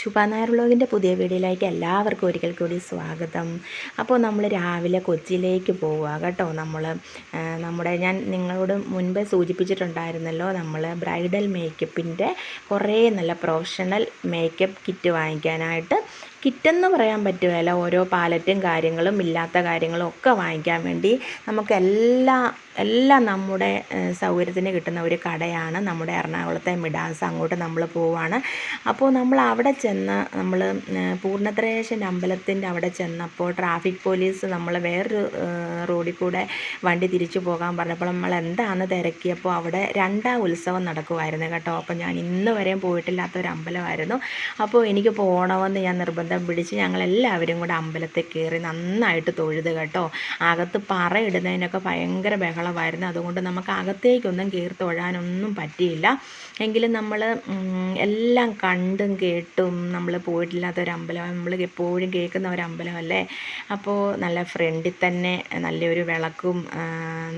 ശുഭാനായർ വ്ളോഗിന്റെ പുതിയ വീഡിയോയിലേക്ക് എല്ലാവർക്കും ഒരിക്കൽ കൂടി സ്വാഗതം. അപ്പോൾ നമ്മൾ രാവിലെ കൊച്ചിയിലേക്ക് പോവുക കേട്ടോ. നമ്മൾ നമ്മുടെ ഞാൻ നിങ്ങളോട് മുൻപേ സൂചിപ്പിച്ചിട്ടുണ്ടായിരുന്നല്ലോ നമ്മൾ ബ്രൈഡൽ മേക്കപ്പിന്റെ കുറേ നല്ല പ്രൊഫഷണൽ മേക്കപ്പ് കിറ്റ് വാങ്ങിക്കാനായിട്ട് കിറ്റെന്ന് പറയാൻ പറ്റുകയില്ല. ഓരോ പാലറ്റും കാര്യങ്ങളും ഇല്ലാത്ത കാര്യങ്ങളും ഒക്കെ വാങ്ങിക്കാൻ വേണ്ടി നമുക്ക് എല്ലാ എല്ലാം നമ്മുടെ സൗകര്യത്തിന് കിട്ടുന്ന ഒരു കടയാണ് നമ്മുടെ എറണാകുളത്തെ മിഡാസ്. അങ്ങോട്ട് നമ്മൾ പോവാണ്. അപ്പോൾ നമ്മൾ അവിടെ ചെന്ന് നമ്മൾ പൂർണത്രേശൻ അമ്പലത്തിന്റെ അവിടെ ചെന്നപ്പോൾ ട്രാഫിക് പോലീസ് നമ്മൾ വേറൊരു റോഡിൽ കൂടെ വണ്ടി തിരിച്ചു പോകാൻ പറഞ്ഞപ്പോൾ നമ്മൾ എന്താണ് തിരക്കിയപ്പോൾ അവിടെ രണ്ടാം ഉത്സവം നടക്കുമായിരുന്നു കേട്ടോ. അപ്പോൾ ഞാൻ ഇന്ന് വരെയും പോയിട്ടില്ലാത്ത ഒരു അമ്പലമായിരുന്നു. അപ്പോൾ എനിക്ക് പോകണമെന്ന് ഞാൻ നിർബന്ധം പിടിച്ച് ഞങ്ങളെല്ലാവരും കൂടെ അമ്പലത്തിൽ കയറി നന്നായിട്ട് തൊഴുത് കേട്ടോ. അകത്ത് പറയിടുന്നതിനൊക്കെ ഭയങ്കര ബഹളമായിരുന്നു. അതുകൊണ്ട് നമുക്ക് അകത്തേക്കൊന്നും കയറി തൊഴാനൊന്നും പറ്റിയില്ല. എങ്കിലും നമ്മൾ എല്ലാം കണ്ടും കേട്ടും നമ്മൾ പോയിട്ടില്ലാത്ത ഒരു അമ്പലം നമ്മൾ എപ്പോഴും കേൾക്കുന്ന ഒരു അമ്പലമല്ലേ അപ്പോൾ നല്ല ഫ്രണ്ടിൽ തന്നെ നല്ലൊരു വിളക്കും ആ,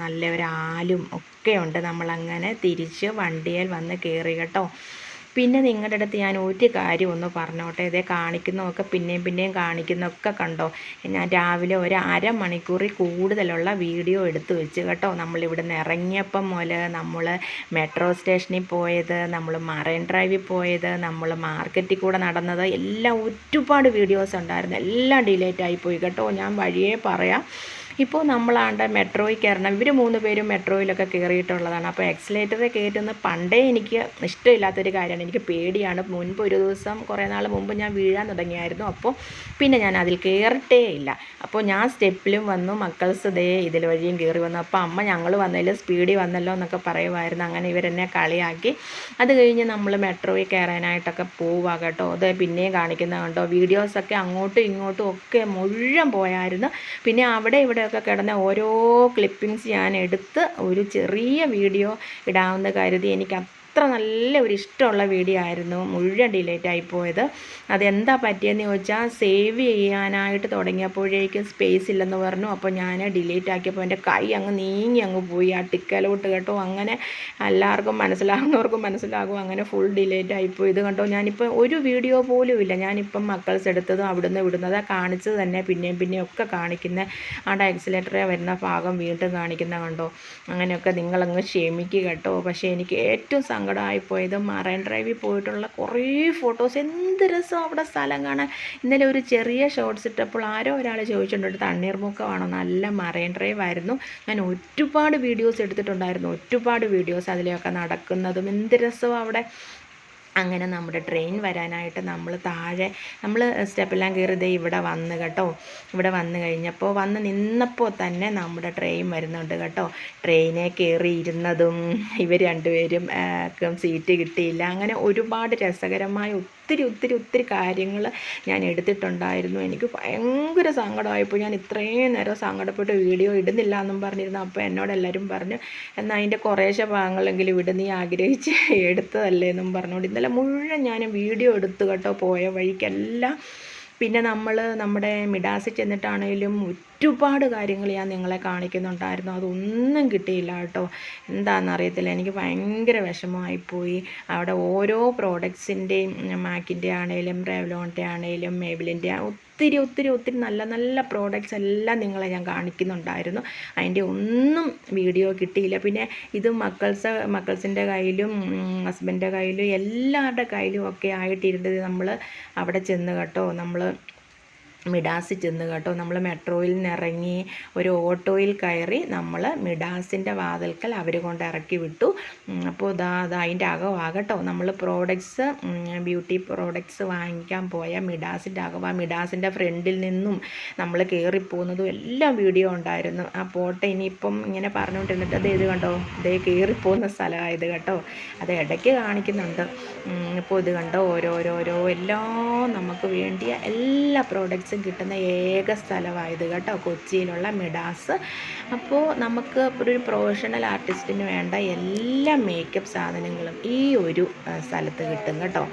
നല്ല ഒരു ആലും ഒക്കെ ഉണ്ട്. നമ്മളങ്ങനെ തിരിച്ച് വണ്ടിയിൽ വന്ന് കയറി കേട്ടോ. പിന്നെ നിങ്ങളുടെ അടുത്ത് ഞാൻ ഒരു കാര്യം ഒന്ന് പറഞ്ഞോട്ടെ? ഇതേ കാണിക്കുന്നതൊക്കെ പിന്നെയും പിന്നെയും കാണിക്കുന്നതൊക്കെ കണ്ടോ? ഞാൻ രാവിലെ ഒരു അരമണിക്കൂറിൽ കൂടുതലുള്ള വീഡിയോ എടുത്തു വെച്ച് കേട്ടോ. നമ്മളിവിടെ നിന്ന് ഇറങ്ങിയപ്പം മുതൽ നമ്മൾ മെട്രോ സ്റ്റേഷനിൽ പോയത് നമ്മൾ മറൈൻ ഡ്രൈവിൽ പോയത് നമ്മൾ മാർക്കറ്റിൽ കൂടെ നടന്നത് എല്ലാം ഒരുപാട് വീഡിയോസ് ഉണ്ടായിരുന്നു. എല്ലാം ഡിലേറ്റ് ആയിപ്പോയി കേട്ടോ. ഞാൻ വഴിയേ പറയാം. ഇപ്പോൾ നമ്മളാണ്ട് മെട്രോയിൽ കയറണം. ഇവർ മൂന്ന് പേരും മെട്രോയിലൊക്കെ കയറിയിട്ടുള്ളതാണ്. അപ്പോൾ എക്സലേറ്ററിൽ കയറ്റുന്ന പണ്ടേ എനിക്ക് ഇഷ്ടമില്ലാത്തൊരു കാര്യമാണ്. എനിക്ക് പേടിയാണ്. മുൻപ് ഒരു ദിവസം കുറേ നാൾ മുമ്പ് ഞാൻ വീഴാൻ തുടങ്ങിയായിരുന്നു. അപ്പോൾ പിന്നെ ഞാൻ അതിൽ കയറട്ടേ ഇല്ല. അപ്പോൾ ഞാൻ സ്റ്റെപ്പിലും വന്നു. മക്കൾസ് ദേ ഇതിൽ വഴിയും കയറി വന്നു. അപ്പോൾ അമ്മ ഞങ്ങൾ വന്നതിൽ സ്പീഡിൽ വന്നല്ലോ എന്നൊക്കെ പറയുമായിരുന്നു. അങ്ങനെ ഇവരെന്നെ കളിയാക്കി. അത് കഴിഞ്ഞ് നമ്മൾ മെട്രോയിൽ കയറാനായിട്ടൊക്കെ പോവുക കേട്ടോ. അത് പിന്നെയും കാണിക്കുന്നത് കണ്ടോ? വീഡിയോസൊക്കെ അങ്ങോട്ടും ഇങ്ങോട്ടും ഒക്കെ മുഴുവൻ പോയായിരുന്നു. പിന്നെ അവിടെ ഇവിടെയൊക്കെ കിടന്ന ഓരോ ക്ലിപ്പിങ്സ് ഞാൻ എടുത്ത് ഒരു ചെറിയ വീഡിയോ ഇടാമെന്ന് കരുതി എനിക്ക് അത്ര നല്ല ഒരു ഇഷ്ടമുള്ള വീഡിയോ ആയിരുന്നു. മുഴുവൻ ഡിലേറ്റ് ആയിപ്പോയത് അതെന്താ പറ്റിയെന്ന് ചോദിച്ചാൽ സേവ് ചെയ്യാനായിട്ട് തുടങ്ങിയപ്പോഴേക്കും സ്പേസ് ഇല്ലെന്ന് പറഞ്ഞു. അപ്പോൾ ഞാൻ ഡിലീറ്റ് ആക്കിയപ്പോൾ എന്റെ കൈ അങ്ങ് നീങ്ങി അങ്ങ് പോയി. ആ ടിക്കലോട്ട് കേട്ടോ. അങ്ങനെ എല്ലാവർക്കും മനസ്സിലാകുന്നവർക്കും മനസ്സിലാകും. അങ്ങനെ ഫുൾ ഡിലേറ്റ് ആയിപ്പോയി ഇത് കണ്ടോ ഞാനിപ്പോൾ ഒരു വീഡിയോ പോലും ഇല്ല. ഞാനിപ്പം മക്കൾസ് എടുത്തതും അവിടുന്ന് വിടുന്നത് കാണിച്ചത് തന്നെ പിന്നെയും പിന്നെയും ഒക്കെ കാണിക്കുന്ന ആ എക്സിലേറ്ററെ വരുന്ന ഭാഗം വീണ്ടും കാണിക്കുന്ന കണ്ടോ? അങ്ങനെയൊക്കെ നിങ്ങളങ്ങ് ക്ഷമിക്കുക കേട്ടോ. പക്ഷേ എനിക്ക് ഏറ്റവും സങ്കടമായിപ്പോയത് മറൈൻ ഡ്രൈവിൽ പോയിട്ടുള്ള കുറേ ഫോട്ടോസ്. എന്ത് രസം അവിടെ സ്ഥലം കാണാൻ. ഇന്നലെ ഒരു ചെറിയ ഷോർട്സ് ഇട്ടപ്പോൾ ആരോ ഒരാൾ ചോദിച്ചിട്ടുണ്ട് തണ്ണീർമുക്കമാണോ നല്ല മറൈൻ ഡ്രൈവ് ആയിരുന്നു. ഞാൻ ഒരുപാട് വീഡിയോസ് എടുത്തിട്ടുണ്ടായിരുന്നു. ഒരുപാട് വീഡിയോസ് അതിലെയൊക്കെ നടക്കുന്നതും എന്ത് രസം അവിടെ. അങ്ങനെ നമ്മുടെ ട്രെയിൻ വരാനായിട്ട് നമ്മൾ താഴെ നമ്മൾ സ്റ്റെപ്പെല്ലാം കയറി ദേ ഇവിടെ വന്ന് കേട്ടോ. ഇവിടെ വന്നു കഴിഞ്ഞപ്പോൾ വന്ന് നിന്നപ്പോൾ തന്നെ നമ്മുടെ ട്രെയിൻ വരുന്നുണ്ട് കേട്ടോ. ട്രെയിനെ കയറി ഇരുന്നതും ഇവർ രണ്ടുപേരും സീറ്റ് കിട്ടിയില്ല. അങ്ങനെ ഒരുപാട് രസകരമായ ഒത്തിരി ഒത്തിരി ഒത്തിരി കാര്യങ്ങൾ ഞാൻ എടുത്തിട്ടുണ്ടായിരുന്നു. എനിക്ക് ഭയങ്കര സങ്കടമായപ്പോൾ ഞാൻ ഇത്രയും നേരം സങ്കടപ്പെട്ട് വീഡിയോ ഇടുന്നില്ല എന്നും പറഞ്ഞിരുന്നു. അപ്പോൾ എന്നോട് എല്ലാവരും പറഞ്ഞു എന്നാൽ അതിന്റെ കുറേശ്ശെ ഭാഗങ്ങളെങ്കിലും ഇവിടെ നീ ആഗ്രഹിച്ച് എടുത്തതല്ലേ എന്നും പറഞ്ഞുകൊണ്ട് ഇന്നലെ മുഴുവൻ ഞാൻ വീഡിയോ എടുത്തു കേട്ടോ പോയ വഴിക്കെല്ലാം. പിന്നെ നമ്മൾ നമ്മുടെ മിഡാസിൽ ചെന്നിട്ടാണേലും ഒരുപാട് കാര്യങ്ങൾ ഞാൻ നിങ്ങളെ കാണിക്കുന്നുണ്ടായിരുന്നു. അതൊന്നും കിട്ടിയില്ല കേട്ടോ. എന്താണെന്ന് അറിയത്തില്ല എനിക്ക് ഭയങ്കര വിഷമമായിപ്പോയി. അവിടെ ഓരോ പ്രോഡക്ട്സിന്റെയും മാക്കിന്റെ ആണെങ്കിലും റെവലോണിന്റെ ആണെങ്കിലും മേബിലിന്റെ ഒത്തിരി ഒത്തിരി ഒത്തിരി നല്ല നല്ല പ്രോഡക്റ്റ്സ് എല്ലാം നിങ്ങളെ ഞാൻ കാണിക്കുന്നുണ്ടായിരുന്നു. അതിന്റെ ഒന്നും വീഡിയോ കിട്ടിയില്ല. പിന്നെ ഇത് മക്കൾസ് മക്കൾസിന്റെ കയ്യിലും ഹസ്ബൻഡിന്റെ കയ്യിലും എല്ലാവരുടെ കയ്യിലും ഒക്കെ ആയിട്ടിരുന്നത് നമ്മൾ അവിടെ ചെന്ന് കേട്ടോ. നമ്മൾ മിഡാസിൽ ചെന്ന് കേട്ടോ. നമ്മൾ മെട്രോയിൽ നിന്ന് ഇറങ്ങി ഒരു ഓട്ടോയിൽ കയറി നമ്മൾ മിഡാസിന്റെ വാതിൽക്കൽ അവർ കൊണ്ട് ഇറക്കി വിട്ടു. അപ്പോൾ ഇതാ അത് അതിന്റെ അകമാകട്ടോ നമ്മൾ പ്രോഡക്ട്സ് ബ്യൂട്ടി പ്രോഡക്ട്സ് വാങ്ങിക്കാൻ പോയ മിഡാസിന്റെ അകം ആ മിഡാസിന്റെ ഫ്രണ്ടിൽ നിന്നും നമ്മൾ കയറിപ്പോകുന്നതും എല്ലാം വീഡിയോ ഉണ്ടായിരുന്നു. ആ പോട്ടെ ഇനിയിപ്പം ഇങ്ങനെ പറഞ്ഞുകൊണ്ടിരുന്നിട്ട് അത് ഇത് കണ്ടോ? ഇതേ കയറിപ്പോകുന്ന സ്ഥലമായത് കേട്ടോ. അത് ഇടയ്ക്ക് കാണിക്കുന്നുണ്ട്. ഇപ്പോൾ ഇത് കണ്ടോ? ഓരോരോരോ എല്ലാം നമുക്ക് വേണ്ടിയ എല്ലാ പ്രോഡക്ട്സും കിട്ടുന്ന ഏക സ്ഥലമായത് കേട്ടോ കൊച്ചിയിലുള്ള മിഡാസ് അപ്പോൾ നമുക്ക് ഒരു പ്രൊഫഷണൽ ആർട്ടിസ്റ്റിന് വേണ്ട എല്ലാ മേക്കപ്പ് സാധനങ്ങളും ഈ ഒരു സ്ഥലത്ത് കിട്ടും കേട്ടോ.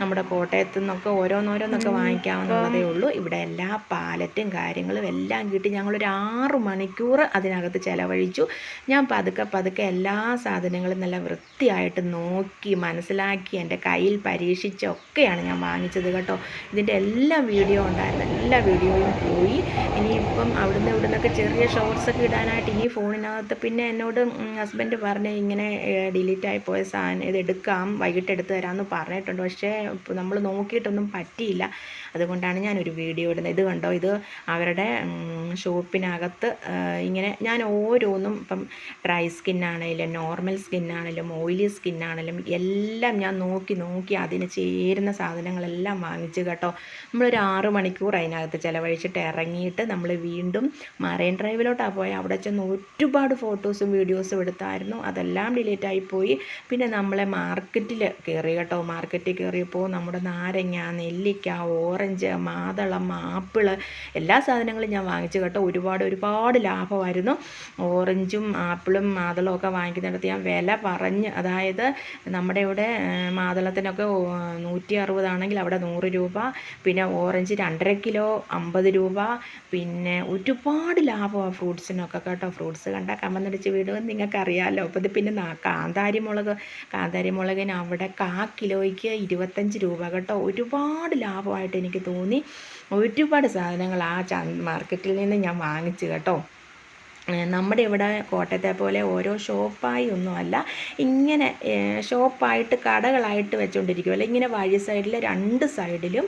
നമ്മുടെ കോട്ടയത്തു നിന്നൊക്കെ ഓരോന്നോരോന്നൊക്കെ വാങ്ങിക്കാവുന്നതേ ഉള്ളൂ. ഇവിടെ എല്ലാ പാലറ്റും കാര്യങ്ങളും എല്ലാം കിട്ടി. ഞങ്ങളൊരു ആറ് മണിക്കൂർ അതിനകത്ത് ചിലവഴിച്ചു. ഞാൻ പതുക്കെ പതുക്കെ എല്ലാ സാധനങ്ങളും നല്ല വൃത്തിയായിട്ട് നോക്കി മനസ്സിലാക്കി എന്റെ കയ്യിൽ പരീക്ഷിച്ചൊക്കെയാണ് ഞാൻ വാങ്ങിച്ചത് കേട്ടോ. ഇതിന്റെ എല്ലാ വീഡിയോ ഉണ്ടായിരുന്നു. എല്ലാ വീഡിയോയും പോയി. ഇനിയിപ്പം അവിടുന്ന് ഇവിടുന്നൊക്കെ ചെറിയ ഷോർട്സ് ഒക്കെ ഇടാനായിട്ട് ഇനി ഫോണിനകത്ത് പിന്നെ എന്നോട് ഹസ്ബൻഡ് പറഞ്ഞ് ഇങ്ങനെ ഡിലീറ്റ് ആയി പോയ സാധനം ഇത് എടുക്കാം വൈകിട്ട് എടുത്ത് തരാമെന്ന് പറഞ്ഞിട്ടുണ്ട്. പക്ഷേ നമ്മൾ നോക്കിയിട്ടൊന്നും പറ്റിയില്ല. അതുകൊണ്ടാണ് ഞാനൊരു വീഡിയോ ഇടുന്നത്. ഇത് കണ്ടോ? ഇത് അവരുടെ ഷോപ്പിനകത്ത് ഇങ്ങനെ ഞാൻ ഓരോന്നും ഇപ്പം ഡ്രൈ സ്കിന്നാണേലും നോർമൽ സ്കിന്നാണേലും ഓയിലി സ്കിന്നാണേലും എല്ലാം ഞാൻ നോക്കി നോക്കി അതിന് ചേരുന്ന സാധനങ്ങളെല്ലാം വാങ്ങിച്ചു കേട്ടോ. നമ്മളൊരു ആറ് മണിക്കൂർ അതിനകത്ത് ചിലവഴിച്ചിട്ട് ഇറങ്ങിയിട്ട് നമ്മൾ വീണ്ടും മറൈൻ ഡ്രൈവിലോട്ടാണ് പോയത് അവിടെ ചെന്ന് ഒരുപാട് ഫോട്ടോസും വീഡിയോസും എടുത്തായിരുന്നു. അതെല്ലാം ഡിലീറ്റ് ആയിപ്പോയി പിന്നെ നമ്മളെ മാർക്കറ്റിൽ കയറി കേട്ടോ. മാർക്കറ്റിൽ കയറിയപ്പോൾ നമ്മുടെ നാരങ്ങ നെല്ലിക്ക ഓറഞ്ച് മാതളം ആപ്പിൾ എല്ലാ സാധനങ്ങളും ഞാൻ വാങ്ങിച്ചു കേട്ടോ. ഒരുപാട് ഒരുപാട് ലാഭമായിരുന്നു. ഓറഞ്ചും ആപ്പിളും മാതളവും ഒക്കെ വാങ്ങിക്കുന്നിടത്ത് ഞാൻ വില പറഞ്ഞ് അതായത് നമ്മുടെ ഇവിടെ മാതളത്തിനൊക്കെ നൂറ്റി അറുപതാണെങ്കിൽ അവിടെ നൂറ് രൂപ പിന്നെ ഓറഞ്ച് രണ്ടര കിലോ അമ്പത് രൂപ പിന്നെ ഒരുപാട് ലാഭമാണ് ഫ്രൂട്ട്സിനൊക്കെ കേട്ടോ. ഫ്രൂട്ട്സ് കണ്ടാൽ കമ്മന്നടിച്ച് വീടുമെന്ന് നിങ്ങൾക്കറിയാമല്ലോ അപ്പോൾ ഇത് പിന്നെ കാന്താരി മുളക് കാന്താരി മുളകിന് അവിടെ കാ കിലോയ്ക്ക് ഇരുപത്തഞ്ച് രൂപ കേട്ടോ. ഒരുപാട് ലാഭമായിട്ട് എനിക്ക് തോന്നി. ഒരുപാട് സാധനങ്ങൾ ആ മാർക്കറ്റിൽ നിന്ന് ഞാൻ വാങ്ങിച്ചു കേട്ടോ. നമ്മുടെ ഇവിടെ കോട്ടയത്തെ പോലെ ഓരോ ഷോപ്പായി ഒന്നുമല്ല. ഇങ്ങനെ ഷോപ്പായിട്ട് കടകളായിട്ട് വെച്ചുകൊണ്ടിരിക്കുമല്ല ഇങ്ങനെ വഴി സൈഡിൽ രണ്ട് സൈഡിലും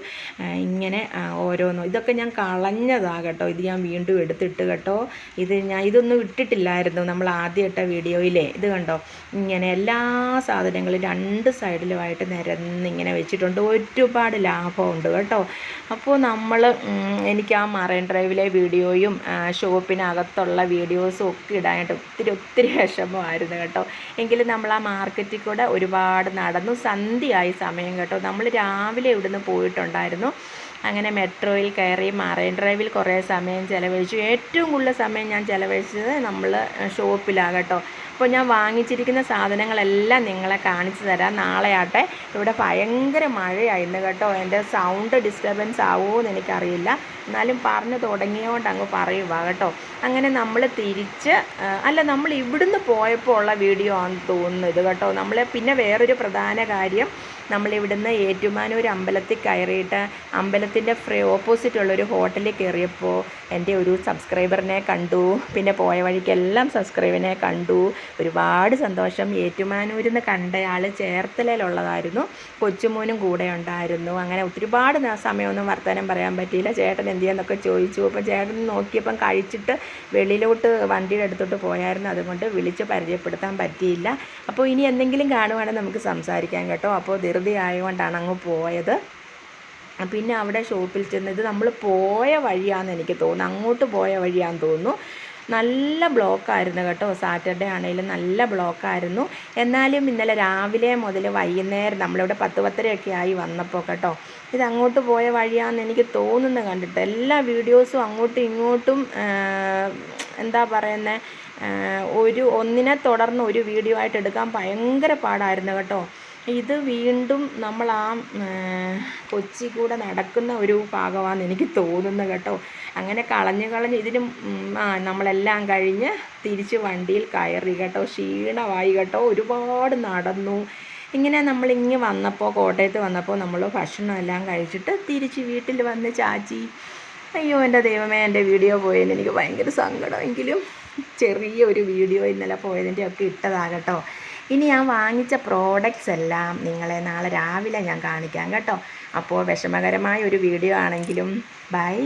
ഇങ്ങനെ ഓരോന്നും. ഇതൊക്കെ ഞാൻ കളഞ്ഞതാണ് കേട്ടോ ഇത് ഞാൻ വീണ്ടും എടുത്തിട്ട് കേട്ടോ. ഇത് ഞാൻ ഇതൊന്നും ഇട്ടിട്ടില്ലായിരുന്നു നമ്മൾ ആദ്യമിട്ട വീഡിയോയിലേ. ഇത് കണ്ടോ? ഇങ്ങനെ എല്ലാ സാധനങ്ങളും രണ്ട് സൈഡിലുമായിട്ട് നിരന്നിങ്ങനെ വെച്ചിട്ടുണ്ട്. ഒരുപാട് ലാഭമുണ്ട് കേട്ടോ. അപ്പോൾ നമ്മൾ എനിക്ക് ആ മറൈൻ ഡ്രൈവിലെ വീഡിയോയും ഷോപ്പിനകത്തുള്ള വീഡിയോ വീഡിയോസും ഒക്കെ ഇടാനായിട്ട് ഒത്തിരി ഒത്തിരി വിഷമമായിരുന്നു കേട്ടോ. എങ്കിലും നമ്മൾ ആ മാർക്കറ്റിൽ കൂടെ ഒരുപാട് നടന്നു. സന്ധ്യയായി സമയം കേട്ടോ. നമ്മൾ രാവിലെ ഇവിടുന്ന് പോയിട്ടുണ്ടായിരുന്നു? അങ്ങനെ മെട്രോയിൽ കയറി മറൈൻ ഡ്രൈവിൽ കുറേ സമയം ചിലവഴിച്ചു. ഏറ്റവും കൂടുതൽ സമയം ഞാൻ ചിലവഴിച്ചത് നമ്മൾ ഷോപ്പിലാണ് കേട്ടോ. അപ്പോൾ ഞാൻ വാങ്ങിച്ചിരിക്കുന്ന സാധനങ്ങളെല്ലാം നിങ്ങളെ കാണിച്ചു തരാം. നാളെ ആട്ടെ. ഇവിടെ ഭയങ്കര മഴയായിരുന്നു കേട്ടോ. എന്റെ സൗണ്ട് ഡിസ്റ്റർബൻസ് ആവുമോ എന്ന് എനിക്കറിയില്ല. എന്നാലും പറഞ്ഞു തുടങ്ങിയോണ്ട് അങ്ങ് പറയുക കേട്ടോ. അങ്ങനെ നമ്മൾ തിരിച്ച് അല്ല നമ്മൾ ഇവിടുന്ന് പോയപ്പോൾ ഉള്ള വീഡിയോ ആണെന്ന് തോന്നുന്നു ഇത് കേട്ടോ. നമ്മൾ പിന്നെ വേറൊരു പ്രധാന കാര്യം നമ്മളിവിടുന്ന് ഏറ്റുമാനൂർ അമ്പലത്തിൽ കയറിയിട്ട് അമ്പലത്തിന്റെ ഫ്രേ ഓപ്പോസിറ്റുള്ളൊരു ഹോട്ടലിൽ കയറിയപ്പോൾ എന്റെ ഒരു സബ്സ്ക്രൈബറിനെ കണ്ടു. പിന്നെ പോയ വഴിക്കെല്ലാം സബ്സ്ക്രൈബറിനെ കണ്ടു. ഒരുപാട് സന്തോഷം. ഏറ്റുമാനൂരിൽ നിന്ന് കണ്ടയാൾ ചേർത്തലയിലുള്ളതായിരുന്നു. കൊച്ചുമോനും കൂടെ ഉണ്ടായിരുന്നു. അങ്ങനെ ഒരുപാട് സമയമൊന്നും വർത്തമാനം പറയാൻ പറ്റിയില്ല. ചേട്ടൻ എന്ത് ചെയ്യാന്നൊക്കെ ചോദിച്ചു. അപ്പം ചേട്ടൻ നോക്കിയപ്പം കഴിച്ചിട്ട് വെളിയിലോട്ട് വണ്ടിയുടെ അടുത്തോട്ട് പോയായിരുന്നു. അതുകൊണ്ട് വിളിച്ച് പരിചയപ്പെടുത്താൻ പറ്റിയില്ല. അപ്പോൾ ഇനി എന്തെങ്കിലും കാണുവാണെങ്കിൽ നമുക്ക് സംസാരിക്കാം കേട്ടോ. അപ്പോൾ ധൃതി ആയതുകൊണ്ടാണ് അങ്ങ് പോയത്. പിന്നെ അവിടെ ഷോപ്പിൽ ചെന്ന് ഇത് നമ്മൾ പോയ വഴിയാണെന്ന് എനിക്ക് തോന്നുന്നു. അങ്ങോട്ട് പോയ വഴിയാണെന്ന് തോന്നുന്നു. നല്ല ബ്ലോക്കായിരുന്നു കേട്ടോ. സാറ്റർഡേ ആണെങ്കിലും നല്ല ബ്ലോക്കായിരുന്നു എന്നാലും ഇന്നലെ രാവിലെ മുതൽ വൈകുന്നേരം നമ്മളിവിടെ പത്ത് പത്തരയൊക്കെ ആയി വന്നപ്പോൾ കേട്ടോ. ഇത് അങ്ങോട്ട് പോയ വഴിയാണെന്ന് എനിക്ക് തോന്നുന്നു കണ്ടിട്ട് എല്ലാ വീഡിയോസും അങ്ങോട്ടും ഇങ്ങോട്ടും എന്താ പറയുന്നത് ഒരു ഒന്നിനെ തുടർന്ന് ഒരു വീഡിയോ ആയിട്ട് എടുക്കാൻ ഭയങ്കര പാടായിരുന്നു കേട്ടോ. ഇത് വീണ്ടും നമ്മൾ ആ കൊച്ചി കൂടെ നടക്കുന്ന ഒരു ഭാഗമാണെന്ന് എനിക്ക് തോന്നുന്നു കേട്ടോ. അങ്ങനെ കളഞ്ഞ് കളഞ്ഞ് ഇതിനും ആ നമ്മളെല്ലാം കഴിഞ്ഞ് തിരിച്ച് വണ്ടിയിൽ കയറി കേട്ടോ. ക്ഷീണമായി കേട്ടോ. ഒരുപാട് നടന്നു. ഇങ്ങനെ നമ്മൾ ഇങ്ങ് വന്നപ്പോൾ കോട്ടയത്ത് വന്നപ്പോൾ നമ്മൾ ഭക്ഷണം എല്ലാം കഴിച്ചിട്ട് തിരിച്ച് വീട്ടിൽ വന്ന് ചാച്ചി അയ്യോ എന്റെ ദൈവമേ എന്റെ വീഡിയോ പോയതിന് എനിക്ക് ഭയങ്കര സങ്കടമെങ്കിലും ചെറിയൊരു വീഡിയോ ഇന്നലെ പോയതിന്റെ ഒക്കെ ഇട്ടതാകട്ടോ ഇനി ഞാൻ വാങ്ങിച്ച പ്രോഡക്റ്റ്സ് എല്ലാം നിങ്ങളെ നാളെ രാവിലെ ഞാൻ കാണിക്കാം കേട്ടോ. അപ്പോൾ വിഷമകരമായ ഒരു വീഡിയോ ആണെങ്കിലും. ബൈ